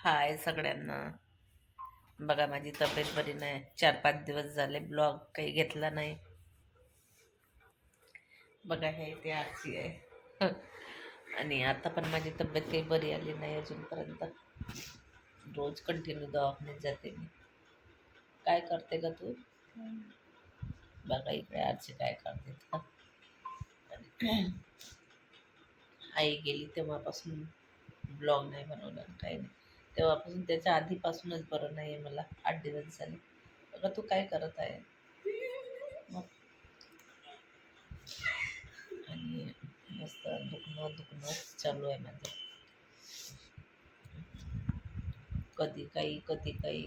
हाय सगळ्यांना. बघा माझी तब्येत बरी नाही. चार पाच दिवस झाले ब्लॉग काही घेतला नाही. बघा हे ते आरसी आहे. आणि आता पण माझी तब्येत काही बरी आली नाही अजूनपर्यंत. रोज कंटिन्यू दवाखान्यात जाते मी. काय करते का तू? बघा इकडे आरसी काय करते का आई गेली तेव्हापासून. ब्लॉग नाही बनवला काही नाही. तेव्हापासून त्याच्या आधीपासूनच बरं नाही आहे मला आठ दिवस झाले बघा तू काय करत आहे. मग. आणि मस्त दुखणं दुखणं चालू आहे माझं. कधी काही कधी काही.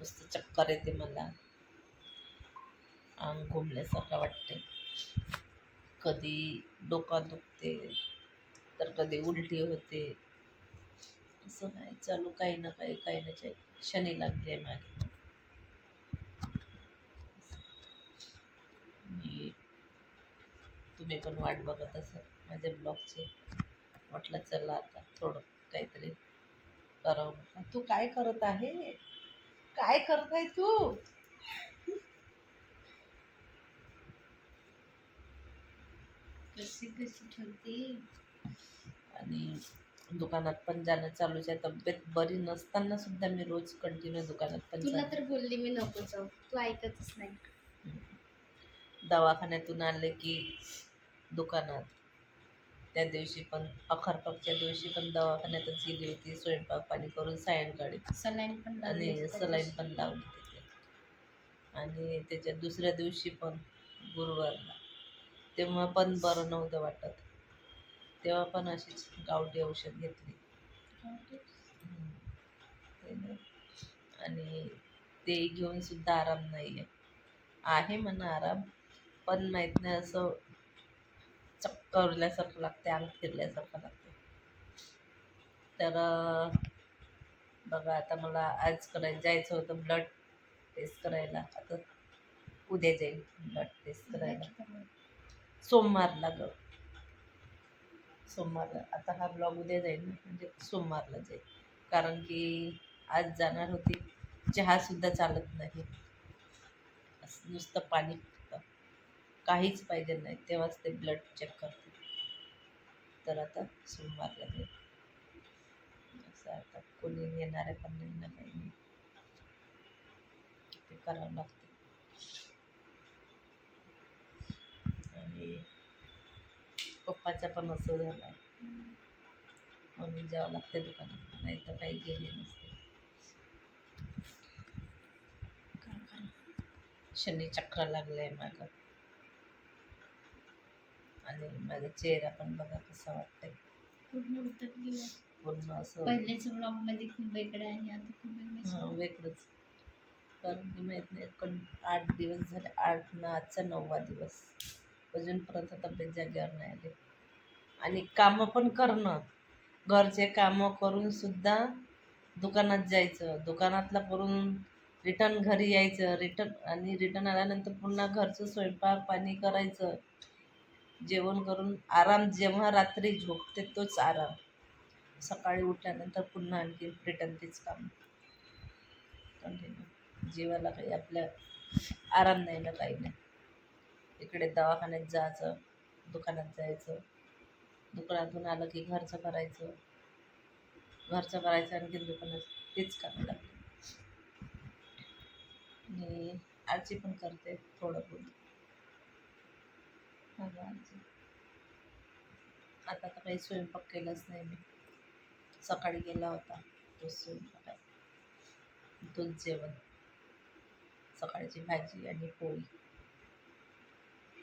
मस्त चक्कर येते मला. अंग घुमल्यासारखं वाटते. कधी डोका दुखते तर कधी उलटी होते. असं नाही. चालू काही ना काही काही ना काही शनी लागली आहे मागे. मी तुम्ही पण वाट बघत असाल माझ्या ब्लॉगची. म्हटलं चला आता थोडं काहीतरी करावं तू काय करत आहे? काय करत आहे तू? कशी कशी ठेवते? आणि दुकानात पण जाणं चालूच आहे. तब्येत बरी नसताना सुद्धा मी रोज कंटिन्यू दुकानात पण तुला जाते. तर बोलली मी नको जाऊ. तू ऐकतच नाही. दवाखान्यातून आले की दुकानात. त्या दिवशी पण अखरपकच्या दिवशी पण दवाखान्यातच गेली होती. स्वयंपाक पाणी करून सायंकाळी सलाईन पण लावली आणि होती सलाईन पण लावली तिथे आणि त्याच्या दुसऱ्या दिवशी पण गुरुवारला. तेव्हा पण बरं नव्हतं वाटत. तेव्हा पण अशीच गावठी औषध घेतली. आणि ते घेऊन सुद्धा आराम नाही आहे आहे म्हणा आराम पण माहीत नाही असं चक्करल्यासारखं लागते अंग फिरल्यासारखं लागते तर बघा आता मला आज करायला जायचं होतं ब्लड टेस्ट करायला. आता उद्या जाईल ब्लड टेस्ट करायला. सोमवारला ग. सोमवारला. आता हा ब्लॉग उद्या जाईल म्हणजे सोमवारला जाईल. कारण की आज जाणार होती. चहासुद्धा चालत नाही. असं नुसतं पाणी फक्त काहीच पाहिजे नाही. तेव्हाच ते ब्लड चेक करते तर आता सोमवारला जाईल. असं आता कोणी येणारे पण नाही ना काही. नाही ते करावं लागते आणि पप्पाचं पण असं झालं आहे म्हणून जावं लागते दुकानात. नाही तर काही गेले नसते? शनी चक्र लागलं आहे माझं आणि माझा चेहरा पण बघा कसा वाटतंय. पूर्ण गेला पूर्ण असं खूप वेगळं आहे आता खूप वेगळं वेगळंच. कारण की माहीत नाही पण आठ दिवस झाले आठ ना आजचा नववा दिवस. अजूनपर्यंत तब्येत जागेवर नाही आली. आणि कामं पण करणं. घरचे कामं करून सुद्धा दुकानात जायचं. दुकानातला करून रिटर्न घरी यायचं. रिटर्न आणि रिटर्न आल्यानंतर पुन्हा घरचं स्वयंपाक पाणी करायचं. जेवण करून आराम जेव्हा रात्री झोपते तोच आराम. सकाळी उठल्यानंतर पुन्हा आणखी रिटर्न तेच काम. कंटिन्यू जीवाला काही आपल्या आराम नाही ना काही नाही. इकडे दवाखान्यात जायचं दुकानात जायचं. दुकानातून आलं की घरचं करायचं घरचं करायचं आणखी दुकानात. तेच करावं लागतं आणि आजी पण करते थोडं बहुत आजी. आता तर काही स्वयंपाक केलाच नाही मी. सकाळी गेला होता. तो स्वयंपाक आहे. जेवण. सकाळची भाजी आणि पोळी भात पण केला. एवढंच आहे.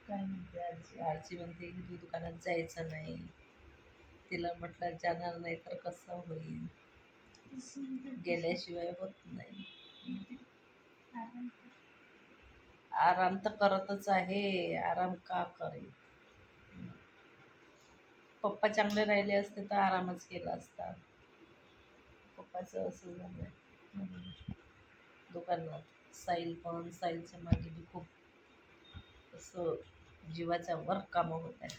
काय म्हणते आजी? आजी म्हणते की तू दुकानात जायचं नाही. तिला म्हटलं जाणार नाही तर कसं होईल? गेल्याशिवाय होत नाही. आराम तर करतच आहे. आराम का करेल? पप्पा चांगले राहिले असते तर आरामच केला असता. पप्पाचं असं झालं दुकानात साईल पण साईलच्या मागे बी खूप असं जीवाच्या वर कामं होत आहे.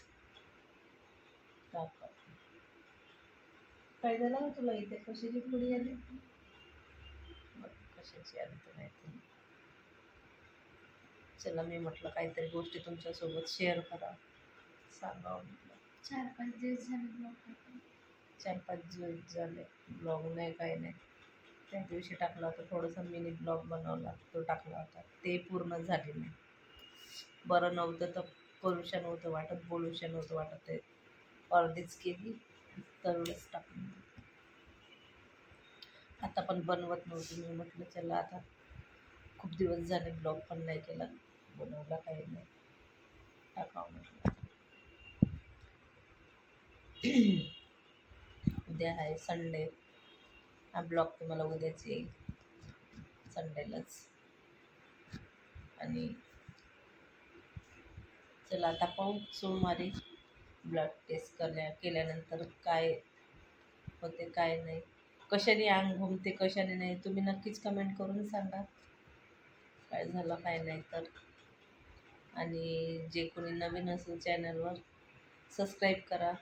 काय झालं का तुला इथे? कशाची पुडी आली? कशाची आली तर माहिती. चला मी म्हटलं काहीतरी गोष्टी तुमच्यासोबत शेअर करा. सांगावं म्हटलं. चार पाच दिवस झाले ब्लॉग चार पाच दिवस झाले. ब्लॉग नाही काही नाही. त्या दिवशी टाकला होता. थोडंसं मिनी ब्लॉग बनवला. तो टाकला होता. ते पूर्ण झाले नाही. बरं नव्हतं तर पोल्युशन होतं वाटत. पोल्युशन होतं वाटत. ते अर्धीच केली. तेवढंच टाकून आता पण बनवत नव्हती. मी म्हटलं चला आता खूप दिवस झाले ब्लॉग पण नाही केला. बनवला काही नाही. टाकावं म्हटलं. उद्या आहे संडे. हा ब्लॉग तुम्हाला उद्याच येईल संडेलाच. आणि चला आता पाहू सोमवारी ब्लड टेस्ट करण्या केल्यानंतर काय होते काय नाही. कशाने अंग घुमते कशाने नाही तुम्ही नक्कीच कमेंट करून सांगा. काय झालं काय नाही तर. आणि जे कोणी नवीन असेल चॅनलवर सबस्क्राईब करा.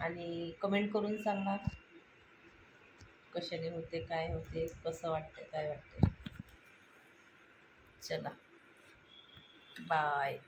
आणि कमेंट करून सांगा. कशाने होते काय होते कसं वाटते काय वाटते चला. बाय.